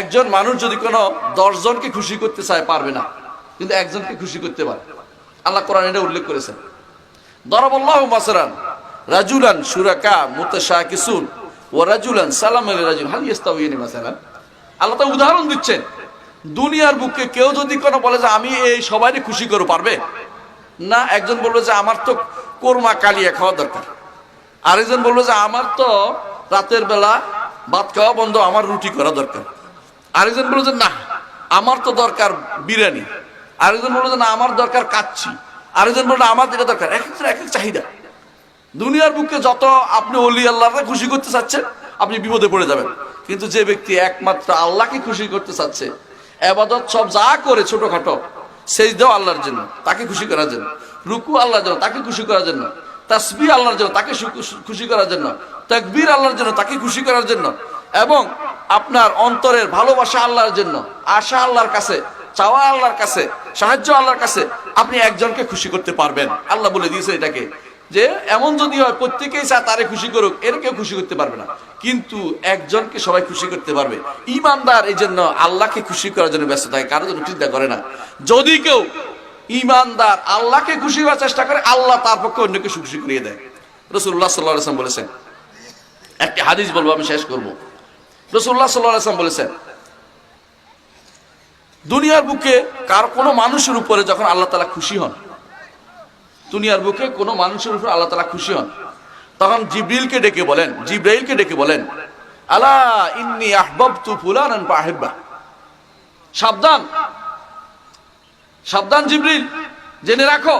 একজন মানুষ যদি কোনো দশজনকে খুশি করতে চায়, পারবে না। কিন্তু একজনকে খুশি করতে পারে। আল্লাহ কোরআন এটা উল্লেখ করেছেন। দরবল্লাহ মাসরান, রাজুলান সুরাকা মুতাশাকিসুন ও রাজুলান সালাম আলী রাজুল। হাল ইস্তাউইয়ানি মাসালান আল্লাহ তো উদাহরণ দিচ্ছেন, দুনিয়ার বুকে কেউ যদি কোনো বলে যে, আমি এই সবাইকে খুশি করে পারবে? না, একজন বলবে যে, আমার তো কোরমা কালিয়া খাওয়া দরকার। আরেকজন বলবে যে, আমার তো রাতের বেলা ভাত খাওয়া বন্ধ, আমার রুটি করা দরকার। আরেকজন বলবে যে, না, আমার তো দরকার বিরিয়ানি। আরেকজন বলবে যে, না, আমার দরকার কাচ্ছি আরেকজন বলবে আমার যেটা দরকার। এক এক এক চাহিদা। দুনিয়ার বুকে যত আপনি অলি আল্লাহকে খুশি করতে চাচ্ছেন, আপনি বিপদে পড়ে যাবেন। কিন্তু যে ব্যক্তি একমাত্র আল্লাহকে খুশি করতে চাচ্ছে, এবাদত সব যা করে ছোটখাটো সেই দেও আল্লাহর জন্য, তাকে খুশি করার জন্য, রুকু আল্লাহর জন্য, তাকে খুশি করার জন্য তাসবি আল্লাহর জন্য, তাকে খুশি করার জন্য, তাকবীর আল্লাহর জন্য, তাকে খুশি করার জন্য, এবং আপনার অন্তরের ভালোবাসা আল্লাহর জন্য, আশা আল্লাহর কাছে, চাওয়া আল্লাহর কাছে, সাহায্য আল্লাহর কাছে আপনি একজনকে খুশি করতে পারবেন। আল্লাহ বলে দিয়েছে এটাকে যে এমন যদি হয় প্রত্যেকেই চা তারে খুশি করুক, এর কেউ খুশি করতে পারবে না। কিন্তু একজনকে সবাই খুশি করতে পারবে। ইমানদার এই জন্য আল্লাহকে খুশি করার জন্য ব্যস্ত থাকে, কারও জন্য চিন্তা করে না। যদি কেউ ইমানদার আল্লাহকে খুশি করার চেষ্টা করে, আল্লাহ তার পক্ষে অন্যকে খুশি করিয়ে দেয়। রসুল্লাহ সাল্লাহ বলেছেন, একটি হাদিস বলব, আমি শেষ করব। রসুল্লাহ সাল্লাহ আসলাম বলেছেন, দুনিয়ার বুকে কার কোনো মানুষের উপরে যখন আল্লাহ তালা খুশি হন, দুনিয়ার বুকে কোনো মানুষের উপরে আল্লাহ তালা খুশি হন, তখন জিব্রিলকে ডেকে বলেন, জিব্রাইলকে ডেকে বলেন, আলা ইন্নি আহবাবতু ফুলানান ফাহিব্বা। সাবধান সাবধান জিব্রিল, জেনে রাখো,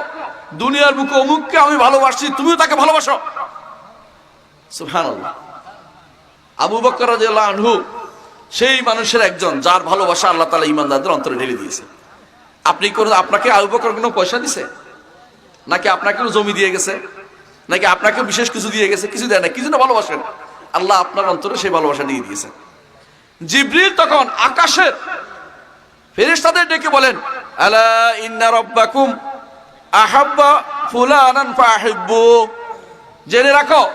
দুনিয়ার বুকে অমুককে আমি ভালোবাসছি, তুমিও তাকে ভালোবাসো। সুবহানাল্লাহ। আবু বকর আনহু সেই মানুষের একজন, যার ভালোবাসা আল্লাহ তাআলা ঈমানদারদের অন্তরে ঢেলে দিয়েছে। আপনি কোন, আপনাকে আবু বকর কোনো পয়সা দিছে? নাকি আপনাকে জমি দিয়ে গেছে? নাকি আপনাকে বিশেষ কিছু দিয়ে গেছে? কিছু দেয় না কিছু না ভালোবাসেন? আল্লাহ আপনার অন্তরে সেই ভালোবাসা দিয়ে দিয়েছে। জিব্রিল তখন আকাশের ফেরেশতাদের ডেকে বলেন, আলা ইন্না রাব্বাকুম আহাব্বা ফুলানান ফাহিব্বু। জেনে রাখো,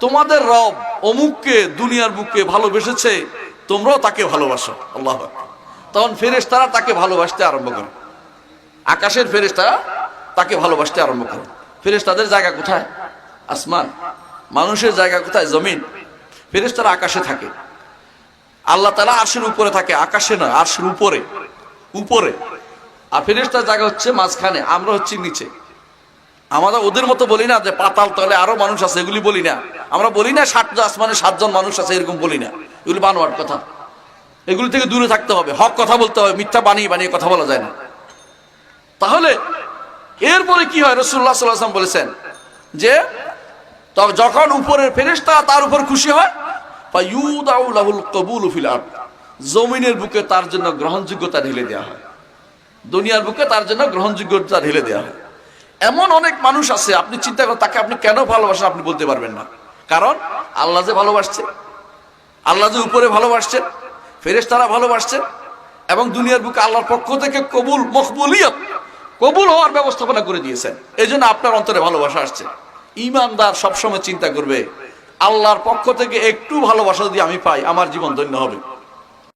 তোমাদের রব অমুককে দুনিয়ার বুকে ভালোবেসেছে, তোমরাও তাকে ভালোবাসো। আল্লাহ। তখন ফেরেশতারা তাকে ভালোবাসতে আরম্ভ করে। আকাশের ফেরেশতারা তাকে ভালোবাসতে আরম্ভ করে। ফেরেশতাদের জায়গা কোথায়? আসমান। মানুষের জায়গা কোথায়? জমিন। ফেরেশতারা আকাশে থাকে। আল্লাহ তালা আরশের উপরে থাকে। আকাশে নয়, আরশের উপরে। উপরে। আর ফেরেশতার জায়গা হচ্ছে মাঝখানে। আমরা হচ্ছি নিচে। আমরা ওদের মতো বলি না যে পাতাল তলে আরও মানুষ আছে, এগুলি বলি না। আমরা বলি না ষাট আসমানে সাতজন মানুষ আছে, এরকম বলি না। এগুলি বানোয়ার কথা। এগুলি থেকে দূরে থাকতে হবে। হক কথা বলতে হবে, মিথ্যা বানিয়ে বানিয়ে কথা বলা যায় না। তাহলে, এরপরে কি হয়? রসুল্লাহ সাল্লাম বলেছেন যে যখন উপরের ফেরেশতা তার উপর খুশি হয় কবুল জমিনের বুকে তার জন্য গ্রহণযোগ্যতা ঢেলে দেওয়া হয়। দুনিয়ার বুকে তার জন্য গ্রহণযোগ্যতা ঢেলে দেওয়া হয়। এমন অনেক মানুষ আছে, আপনি চিন্তা করেন, তাকে আপনি কেন ভালোবাসেন আপনি বলতে পারবেন না। কারণ আল্লাহ যে ভালোবাসছে, আল্লাহ যে উপরে ভালোবাসছেন, ফেরেশতারা ভালোবাসছেন, এবং দুনিয়ার বুকে আল্লাহর পক্ষ থেকে কবুল, মকবুলিয়ত, কবুল হওয়ার ব্যবস্থাপনা করে দিয়েছেন। এই জন্য আপনার অন্তরে ভালোবাসা আসছে। ইমানদার সবসময় চিন্তা করবে, আল্লাহর পক্ষ থেকে একটু ভালোবাসা যদি আমি পাই, আমার জীবন ধন্য হবে।